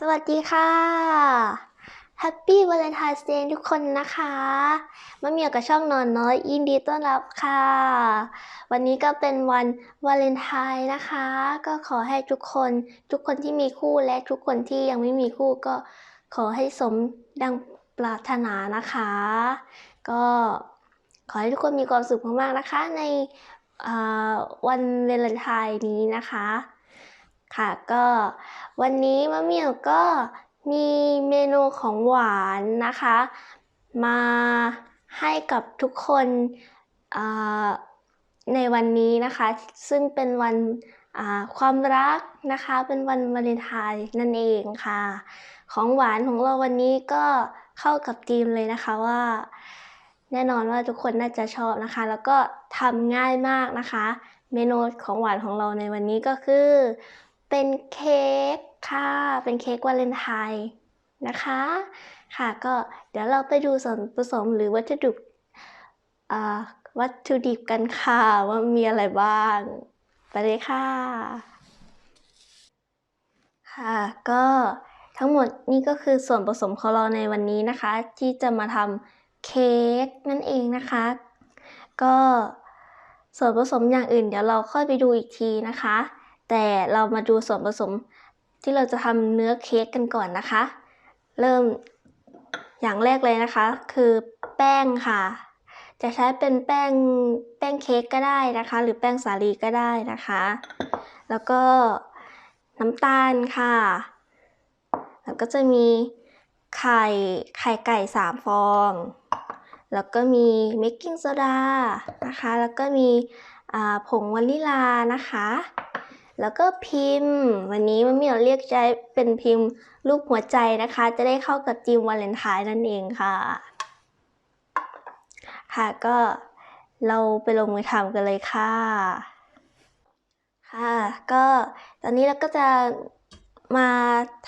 สวัสดีค่ะ Happy Valentine's Day ทุกคนนะคะมะเมียวกับช่องนอนน้อยยินดีต้อนรับค่ะ วันนี้ก็เป็นวันวาเลนไทน์นะคะ ก็ขอให้ทุกคนทุกคนที่มีคู่และทุกคนที่ยังไม่มีคู่ก็ขอให้สมดังปรารถนานะคะ ก็ขอให้ทุกคนมีความสุขมากๆนะคะ ในวันวาเลนไทน์นี้นะคะ ค่ะก็วันนี้มะเหมี่ยวก็มีเมนูของหวานนะคะ มาให้กับทุกคนในวันนี้นะคะ ซึ่งเป็นวันความรักนะคะ เป็นวันวาเลนไทน์นั่นเองค่ะ ของหวานของเราวันนี้ก็เข้ากับธีมเลยนะคะว่า แน่นอนว่าทุกคนน่าจะชอบนะคะ แล้วก็ทำง่ายมากนะคะ เมนูของหวานของเราในวันนี้ก็คือ เป็นเค้กค่ะ เป็นเค้กวาเลนไทน์นะคะ ค่ะก็เดี๋ยวเราไปดูส่วนผสมหรือวัตถุดิบวัตถุดิบกันค่ะ ว่ามีอะไรบ้าง ไปเลยค่ะ ค่ะก็ทั้งหมดนี่ก็คือส่วนผสมของเราในวันนี้นะคะ ที่จะมาทำเค้กนั่นเองนะคะ ก็ส่วนผสมอย่างอื่นเดี๋ยวเราค่อยไปดูอีกทีนะคะ แต่เรามาดูส่วนผสมที่เราจะทำเนื้อเค้กกันก่อนนะคะ เริ่มอย่างแรกเลยนะคะ คือแป้งค่ะ จะใช้เป็นแป้งแป้งเค้กก็ได้นะคะ หรือแป้งสาลีก็ได้นะคะ แล้วก็น้ำตาลค่ะ แล้วก็จะมีไข่ไข่ไก่สามฟอง แล้วก็มีเบกกิ้งโซดานะคะ แล้วก็มีผงวานิลานะคะ แล้วก็พิมพ์ วันนี้มันมีเราเรียกใช้เป็นพิมพ์รูปหัวใจนะคะ จะได้เข้ากับธีมวาเลนไทน์นั่นเองค่ะ ค่ะก็เราไปลงมือทำกันเลยค่ะ ค่ะ ก็ตอนนี้เราก็จะมา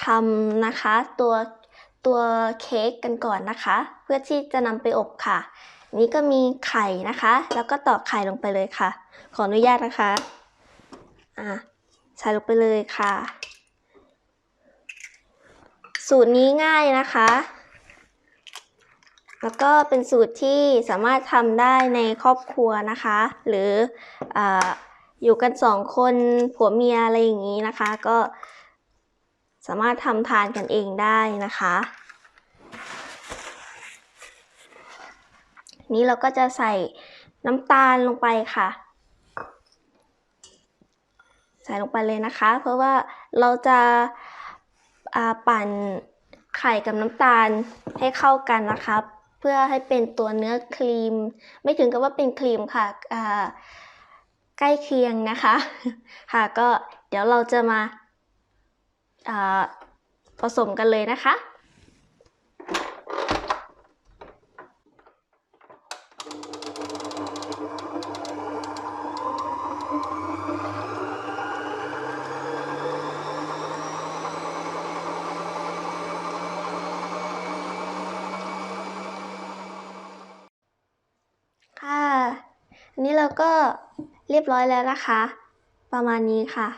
ทำนะคะตัวตัวเค้กกันก่อนนะคะ เพื่อที่จะนำไปอบค่ะ นี้ก็มีไข่นะคะ แล้วก็ตอกไข่ลงไปเลยค่ะ ขออนุญาตนะคะ อะ ใส่ลงไปเลยค่ะ สูตรนี้ง่ายนะคะ แล้วก็เป็นสูตรที่สามารถทำได้ในครอบครัวนะคะ หรือออยู่กันสองคนผัวเมียอะไรอย่างนี้นะคะ ก็สามารถทำทานกันเองได้นะคะ นี้เราก็จะใส่น้ำตาลลงไปค่ะ ใส่ลงไปเลยนะคะ เพราะว่าเราจะาปั่นไข่กับน้ำตาลให้เข้ากันนะคะเพื่อให้เป็นตัวเนื้อครีม ไม่ถึงกับว่าเป็นครีมค่ะใกล้เคียงนะคะค่ะก็เดี๋ยวเราจะมาาผสมกันเลยนะคะ อั นนี้เราก็เรียบร้อยแล้วนะคะ ประมาณนี้ค่ะ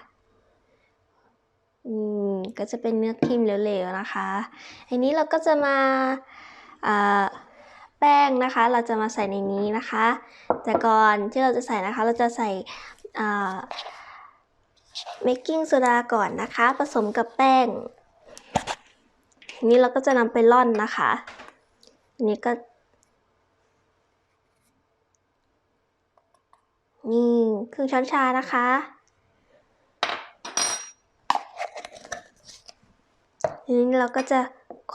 อืม ก็จะเป็นเนื้อครีมเหลวๆนะคะอันนี้เราก็จะมาแป้งนะคะ เราจะมาใส่ในนี้นะคะ แต่ก่อนที่เราจะใส่นะคะ เราจะใส่เบกกิ้งโซดาก่อนนะคะ ผสมกับแป้ง นี้เราก็จะนำไปร่อนนะคะนนี้ก็ นี่ครึ่งช้อนชานะคะทีนี้เราก็จะ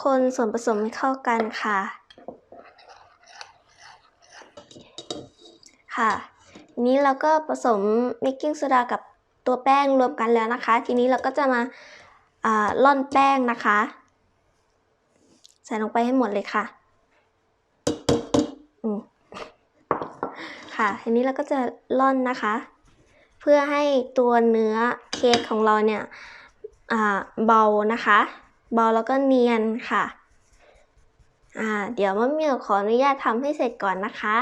คนส่วนผสมให้เข้ากันค่ะ ค่ะทีนี้เราก็ผสมเบกกิ้งโซดากับตัวแป้งรวมกันแล้วนะคะ ทีนี้เราก็จะมาอ่าร่อนแป้งนะคะ ใส่ลงไปให้หมดเลยค่ะอืม ค่ะทีนี้เราก็จะร่อนนะคะ เพื่อให้ตัวเนื้อเค้กของเราเนี่ยเบานะคะ เบาแล้วก็เนียนค่ะอ่าเดี๋ยวมะเมี่ยวขออนุญาตทำให้เสร็จก่อนนะคะ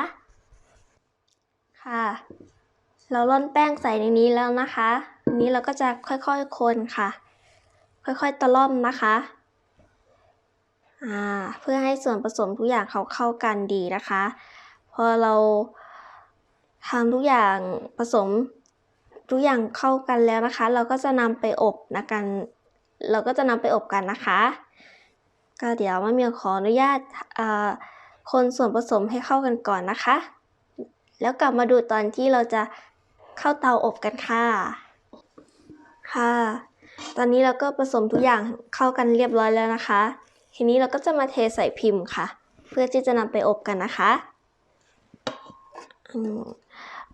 ค่ะ เราร่อนแป้งใส่ในนี้แล้วนะคะทีนี้เราก็จะค่อยๆคนค่ะ ค่อยๆตะล่อมนะคะอ่าเพื่อให้ส่วนผสมทุกอย่างเขาเข้ากันดีนะคะ พอเรา ทำทุกอย่างผสมทุกอย่างเข้ากันแล้วนะคะ เราก็จะนำไปอบนะกัน เราก็จะนำไปอบกันนะคะ ก็เดี๋ยวมะเมียขออนุญาตคนส่วนผสมให้เข้ากันก่อนนะคะ แล้วกลับมาดูตอนที่เราจะเข้าเตาอบกันค่ะ ค่ะ ตอนนี้เราก็ผสมทุกอย่างเข้ากันเรียบร้อยแล้วนะคะ ทีนี้เราก็จะมาเทใส่พิมพ์ค่ะ เพื่อที่จะนำไปอบกันนะคะอืม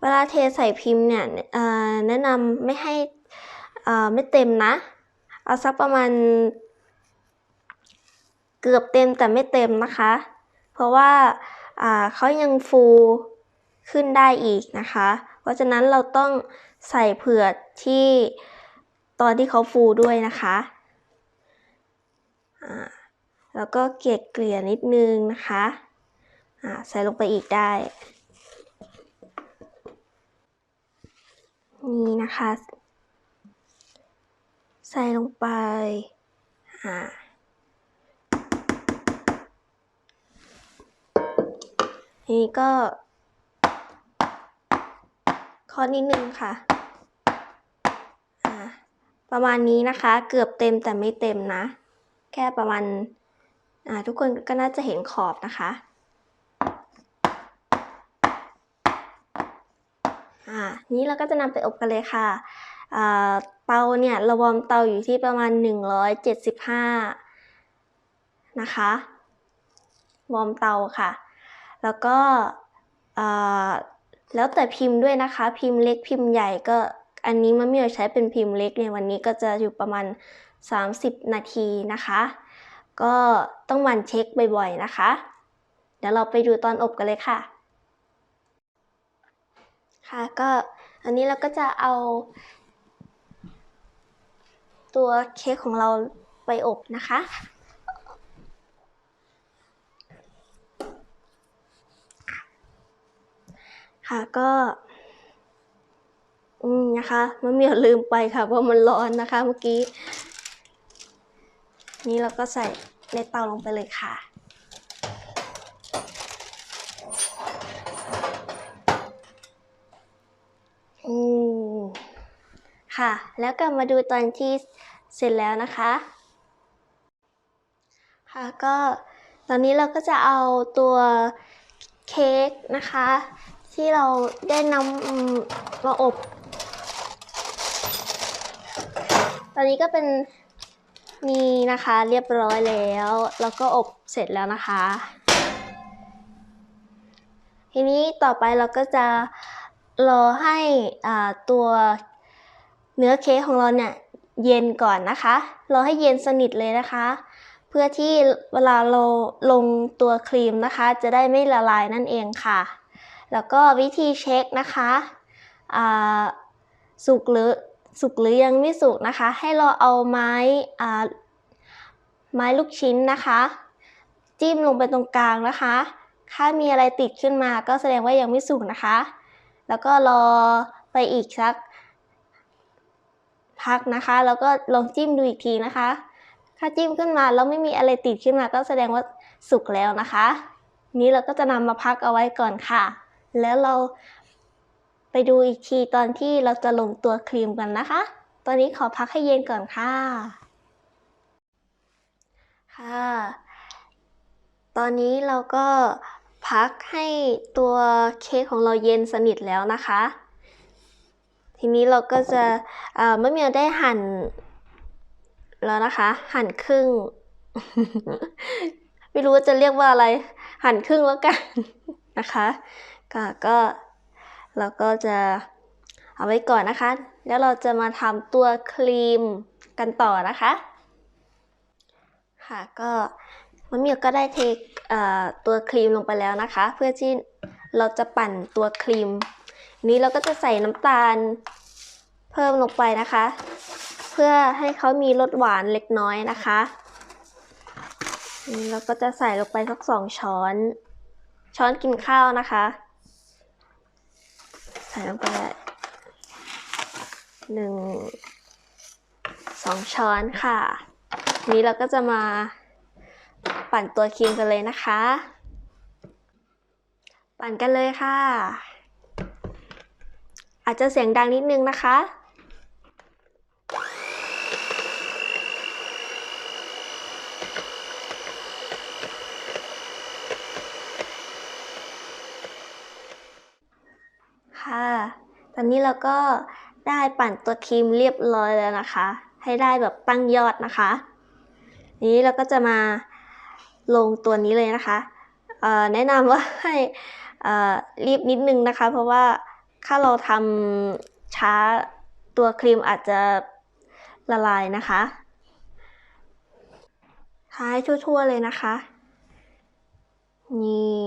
เวลาเทใส่พิมพ์เนี่ยแนะนำไม่ให้ไม่เต็มนะ เอาสักประมาณ เกือบเต็มแต่ไม่เต็มนะคะ เพราะว่าเขายังฟูขึ้นได้อีกนะคะ เพราะฉะนั้นเราต้องใส่เผือกที่ตอนที่เขาฟูด้วยนะคะแล้วก็เกลี่ยเกลี่ยนิดนึงนะคะ ใส่ลงไปอีกได้ นี่นะคะ ใส่ลงไปอ่าทีนี้ก็คอนิดนึงค่ะอ่าประมาณนี้นะคะ เกือบเต็มแต่ไม่เต็มนะ แค่ประมาณอ่าทุกคนก็น่าจะเห็นขอบนะคะ อ่านี้เราก็จะนำไปอบกันเลยค่ะเตาเนี่ยเราวอร์มเตาอยู่ที่ประมาณ 175 นะคะ วอร์มเตาค่ะ แล้วก็แล้วแต่พิมพ์ด้วยนะคะ พิมพ์เล็กพิมพ์ใหญ่ก็อันนี้มะเหมี่ยวใช้เป็นพิมพ์เล็กในวันนี้ก็จะอยู่ประมาณ 30 นาทีนะคะ ก็ต้องหมั่นเช็คบ่อยๆนะคะ เดี๋ยวเราไปดูตอนอบกันเลยค่ะ ค่ะก็อันนี้เราก็จะเอา ตัวเค้กของเราไปอบนะคะ ค่ะก็อืมนะคะมะเมีลืมไปค่ะเพราะมันร้อนนะคะเมื่อกี้ นี่เราก็ใส่ในเตาลงไปเลยค่ะ อืม ค่ะ แล้วกลับมาดูตอนที่เสร็จแล้วนะคะ ค่ะก็ตอนนี้เราก็จะเอาตัวเค้กนะคะ ที่เราได้นำมาอบ ตอนนี้ก็เป็นนี่นะคะเรียบร้อยแล้ว แล้วก็อบเสร็จแล้วนะคะ ทีนี้ต่อไปเราก็จะรอให้ตัว เนื้อเค้กของเราเนี่ยเย็นก่อนนะคะ เรอให้เย็นสนิทเลยนะคะ เพื่อที่เวลาเราลงตัวครีมนะคะ จะได้ไม่ละลายนั่นเองค่ะ แล้วก็วิธีเช็คนะคะสุกหรือสุกหรือยังไม่สุกนะคะ ให้เราเอาไม้ไม้ลูกชิ้นนะคะ จิ้มลงไปตรงกลางนะคะ ถ้ามีอะไรติดขึ้นมาก็แสดงว่ายังไม่สุกนะคะ แล้วก็รอไปอีกสัก พักนะคะ แล้วก็ลองจิ้มดูอีกทีนะคะ ถ้าจิ้มขึ้นมาแล้วไม่มีอะไรติดขึ้นมาก็แสดงว่าสุกแล้วนะคะ นี้เราก็จะนำมาพักเอาไว้ก่อนค่ะ แล้วเราไปดูอีกทีตอนที่เราจะลงตัวครีมกันนะคะ ตอนนี้ขอพักให้เย็นก่อนค่ะ ค่ะ ตอนนี้เราก็พักให้ตัวเค้กของเราเย็นสนิทแล้วนะคะ ทีนี้เราก็จะเอ่อมะเมียได้หั่นแล้วนะคะ หั่นครึ่ง ไม่รู้ว่าจะเรียกว่าอะไร หั่นครึ่งแล้วกันนะคะ ก็ก็เราก็จะเอาไว้ก่อนนะคะ แล้วเราจะมาทำตัวครีมกันต่อนะคะ ค่ะก็มะเมียวก็ได้เทตัวครีมลงไปแล้วนะคะ เพื่อที่เราจะปั่นตัวครีม นี้เราก็จะใส่น้ำตาลเพิ่มลงไปนะคะ เพื่อให้เขามีรสหวานเล็กน้อยนะคะนี่เราก็จะใส่ลงไปสักสองช้อน ช้อนกินข้าวนะคะ ใส่ลงไปหนึ่งสองช้อนค่ะ นี้เราก็จะมาปั่นตัวครีมกันเลยนะคะ ปั่นกันเลยค่ะ อาจจะเสียงดังนิดนึงนะคะ ค่ะ ตอนนี้เราก็ได้ปั่นตัวครีมเรียบร้อยแล้วนะคะ ให้ได้แบบตั้งยอดนะคะ นี้เราก็จะมาลงตัวนี้เลยนะคะแนะนำว่าให้รีบนิดนึงนะคะ เพราะว่า ถ้าเราทำช้าตัวครีมอาจจะละลายนะคะทาให้ทั่วๆเลยนะคะ นี่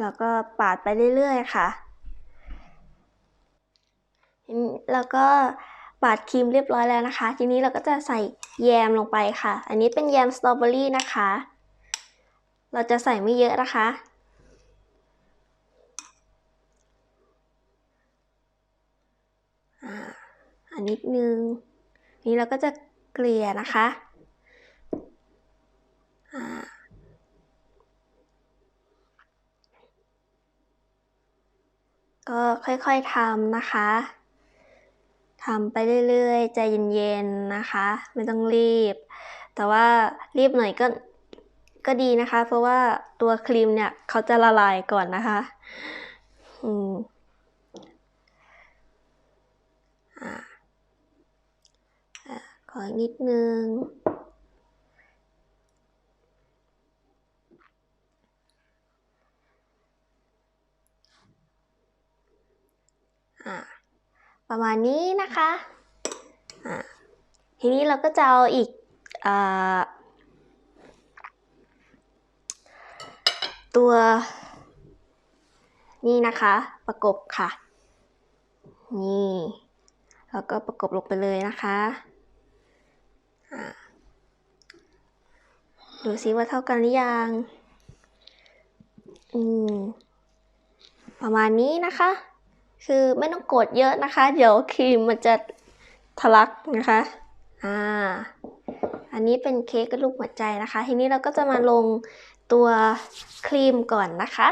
แล้วก็ปาดไปเรื่อยๆค่ะ แล้วก็ปาดครีมเรียบร้อยแล้วนะคะ ทีนี้เราก็จะใส่แยมลงไปค่ะ อันนี้เป็นแยมสตรอเบอรี่นะคะ เราจะใส่ไม่เยอะนะคะ อ่า อั นนิดนึง นี้เราก็จะเกลี่ยนะคะก็ค่อยๆทำนะคะทำไปเรื่อยๆ ใจเย็นๆ นะคะ ไม่ต้องรีบ แต่ว่ารีบหน่อยก็ก็ดีนะคะ เพราะว่าตัวครีมเนี่ยเขาจะละลายก่อนนะคะ อืมอ่าอ่า ขออีกนิดนึงอ่าประมาณนี้นะคะอ่าทีนี้เราก็จะเอาอีกอตัวนี่นะคะ ประกบค่ะ นี่ แล้วก็ประกบลงไปเลยนะคะ ดูซิว่าเท่ากันหรือยัง อืม ประมาณนี้นะคะ คือไม่ต้องกดเยอะนะคะ เดี๋ยวครีมมันจะทะลักนะคะ อ่า อันนี้เป็นเค้กกระลูกหัวใจนะคะ ทีนี้เราก็จะมาลงตัวครีมก่อนนะคะ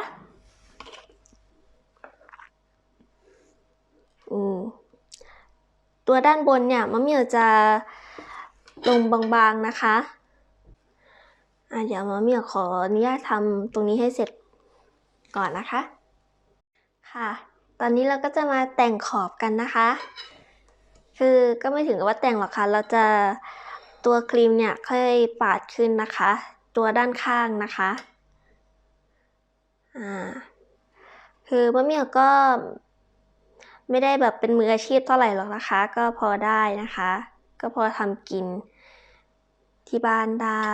อืม ตัวด้านบนเนี่ยมะเหมี่ยวจะ ลงบางๆนะคะอ่าเดี๋ยวมะเมี่ยขออนุญาตทำตรงนี้ให้เสร็จก่อนนะคะ ค่ะ ตอนนี้เราก็จะมาแต่งขอบกันนะคะ คือก็ไม่ถึงกับว่าแต่งหรอกค่ะ เราจะตัวครีมเนี่ยค่อยปาดขึ้นนะคะ ตัวด้านข้างนะคะอ่าคือมะเมี่ยก็ไม่ได้แบบเป็นมืออาชีพเท่าไหร่หรอกนะคะ ก็พอได้นะคะ ก็พอทำกินที่บ้านได้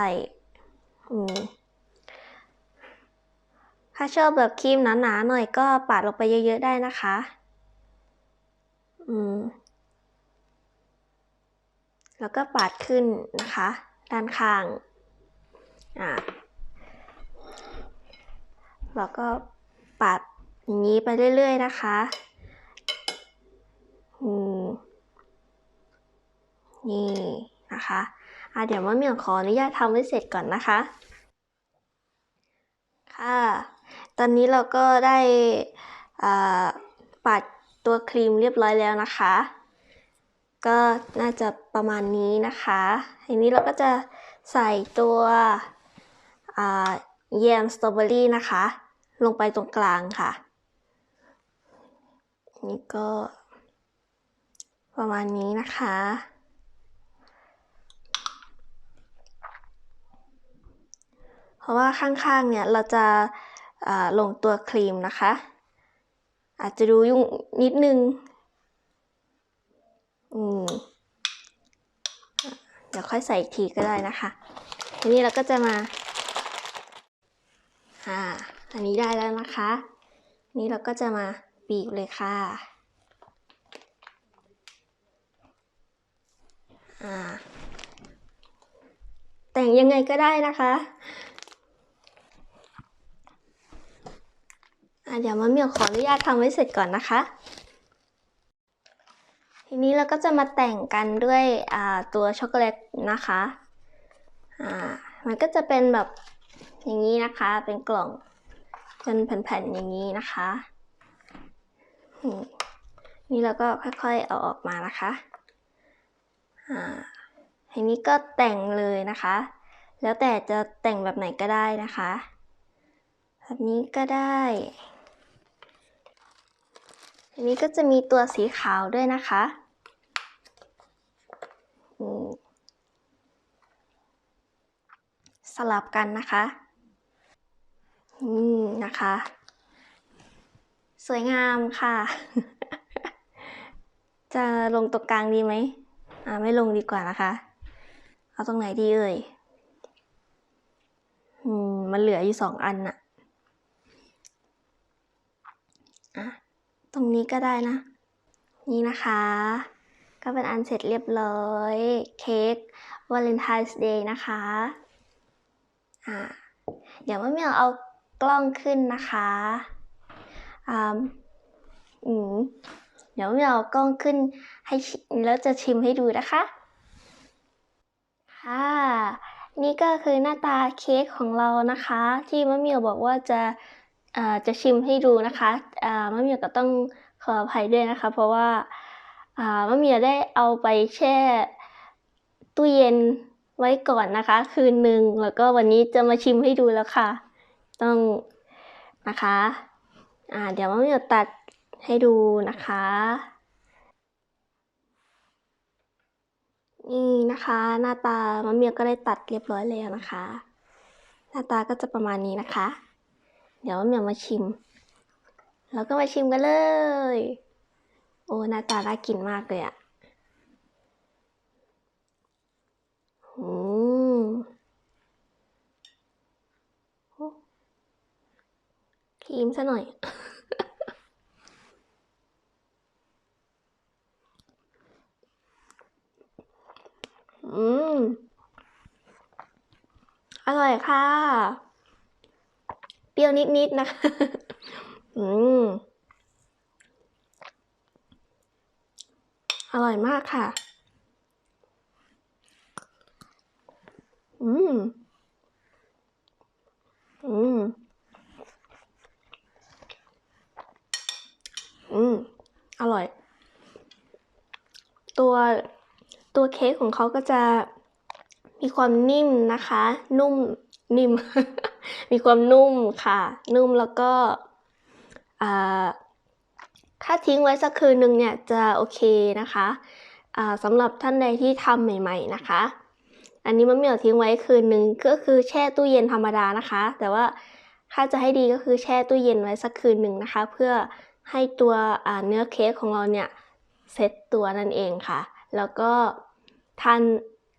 ถ้าชอบแบบครีมหนาๆหน่อยก็ปาดลงไปเยอะๆได้นะคะ แล้วก็ปาดขึ้นนะคะ ด้านข้างอ่าแล้วก็ปาดอย่างนี้ไปเรื่อยๆนะคะ อืม นี่นะคะอะเดี๋ยวมะเหมี่ยวขออนุญาตทำให้เสร็จก่อนนะคะ ค่ะ ตอนนี้เราก็ได้อ่าปัดตัวครีมเรียบร้อยแล้วนะคะ ก็น่าจะประมาณนี้นะคะทีนี้เราก็จะใส่ตัวแยมสตรอเบอรี่นะคะ ลงไปตรงกลางค่ะ นี่ก็ประมาณนี้นะคะ เพ ราะว่าข้างๆเนี่ยเราจะาลงตัวครีมนะคะ อาจจะดูยุ่งนิดนึงอืมเดี๋ยวค่อยใส่อีกทีก็ได้นะคะ ทีนี้เราก็จะมา อ่า อันนี้ได้แล้วนะคะ นี่เราก็จะมาบีบเลยค่ะ อ่า แต่งยังไงก็ได้นะคะ อะ เดี๋ยวมะเมี่ยวขออนุญาตทำไว้เสร็จก่อนนะคะ ทีนี้เราก็จะมาแต่งกันด้วยตัวช็อกโกแลตนะคะอ่ามันก็จะเป็นแบบอย่างนี้นะคะ เป็นกล่องเป็นแผ่นๆอย่างนี้นะคะ นี่เราก็ค่อยๆเอาออกมานะคะอ่าทีนี้ก็แต่งเลยนะคะ แล้วแต่จะแต่งแบบไหนก็ได้นะคะ แบบนี้ก็ได้ อันนี้ก็จะมีตัวสีขาวด้วยนะคะอืมสลับกันนะคะอืมนะคะ สวยงามค่ะ จะลงตรงกลางดีไหมอ่าไม่ลงดีกว่านะคะ เอาตรงไหนดีเอ่ย อืม มันเหลืออยู่สองอันน่ะอะ ตรงนี้ก็ได้นะ นี่นะคะ ก็เป็นอันเสร็จเรียบร้อย เค้กวาเลนไทน์เดย์นะคะอ่าเดี๋ยวมะเมียวเอากล้องขึ้นนะคะอ่าอืมเดี๋ยวมะเมียวเอากล้องขึ้นให้แล้วจะชิมให้ดูนะคะค่ะนี่ก็คือหน้าตาเค้กของเรานะคะ ที่มะเมียวบอกว่าจะ จะชิมให้ดูนะคะมะเมียก็ต้องขออภัยด้วยนะคะ เพราะว่ามะเมียได้เอาไปแช่ตู้เย็นไว้ก่อนนะคะ คืนหนึ่งแล้วก็วันนี้จะมาชิมให้ดูแล้วค่ะ ต้องนะคะอ่าเดี๋ยวมะเมียตัดให้ดูนะคะ นี่นะคะ หน้าตามะเมียก็ได้ตัดเรียบร้อยแล้วนะคะ หน้าตาก็จะประมาณนี้นะคะ ดี๋ยวเมียมาชิม แล้วก็มาชิมกันเลย โอ้หน้าตาน่ากินมากเลยอะอืมโอ้ครีมซะหน่อย อืม อร่อยค่ะ ปรี้ยวนิดๆนะคะอืมอร่อยมากค่ะ อืม อืม อืม อร่อย ตัวตัวเค้กของเขาก็จะมีความนิ่มนะคะ นุ่มนิ่ม มีความนุ่มค่ะ นุ่มแล้วก็ถ้าทิ้งไว้สักคืนหนึ่งเนี่ยจะโอเคนะคะสำหรับท่านใดที่ทำใหม่ ๆนะคะ อันนี้มะเหมียวทิ้งไว้คืนหนึ่งก็คือแช่ตู้เย็นธรรมดานะคะ แต่ว่าถ้าจะให้ดีก็คือแช่ตู้เย็นไว้สักคืนหนึ่งนะคะ เพื่อให้ตัวเนื้อเค้กของเราเนี่ยเซตตัวนั่นเองค่ะ แล้วก็ทาน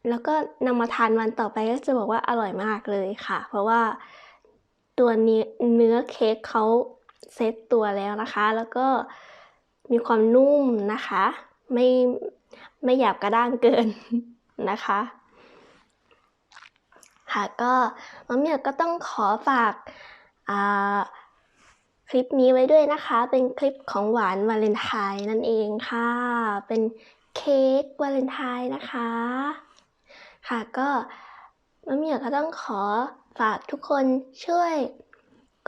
แล้วก็นำมาทานวันต่อไปก็จะบอกว่าอร่อยมากเลยค่ะ เพราะว่าตัวเนื้อเค้กเขาเซตตัวแล้วนะคะ แล้วก็มีความนุ่มนะคะ ไม่ไม่หยาบกระด้างเกินนะคะ ค่ะก็มะเมียก็ต้องขอฝากคลิปนี้ไว้ด้วยนะคะ เป็นคลิปของหวานวาเลนไทน์นั่นเองค่ะ เป็นเค้กวาเลนไทน์นะคะ ค่ะก็มะเมียก็ต้องขอฝากทุกคนช่วย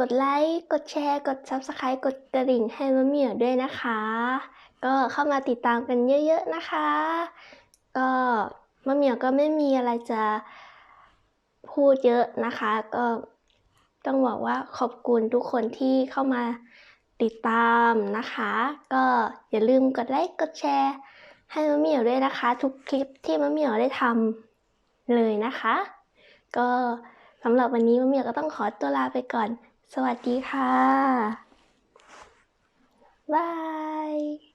กดไลค์ กดแชร์ กด Subscribe กดกระดิ่งให้มะเมียด้วยนะคะ ก็เข้ามาติดตามกันเยอะๆนะคะ ก็มะเมียก็ไม่มีอะไรจะพูดเยอะนะคะ ก็ต้องบอกว่าขอบคุณทุกคนที่เข้ามาติดตามนะคะ ก็อย่าลืมกดไลค์ กดแชร์ ให้มะเหมียวด้วยนะคะ ทุกคลิปที่มะเหมียวได้ทำ เลยนะคะ ก็สำหรับวันนี้มะเมียก็ต้องขอตัวลาไปก่อน สวัสดีค่ะ บาย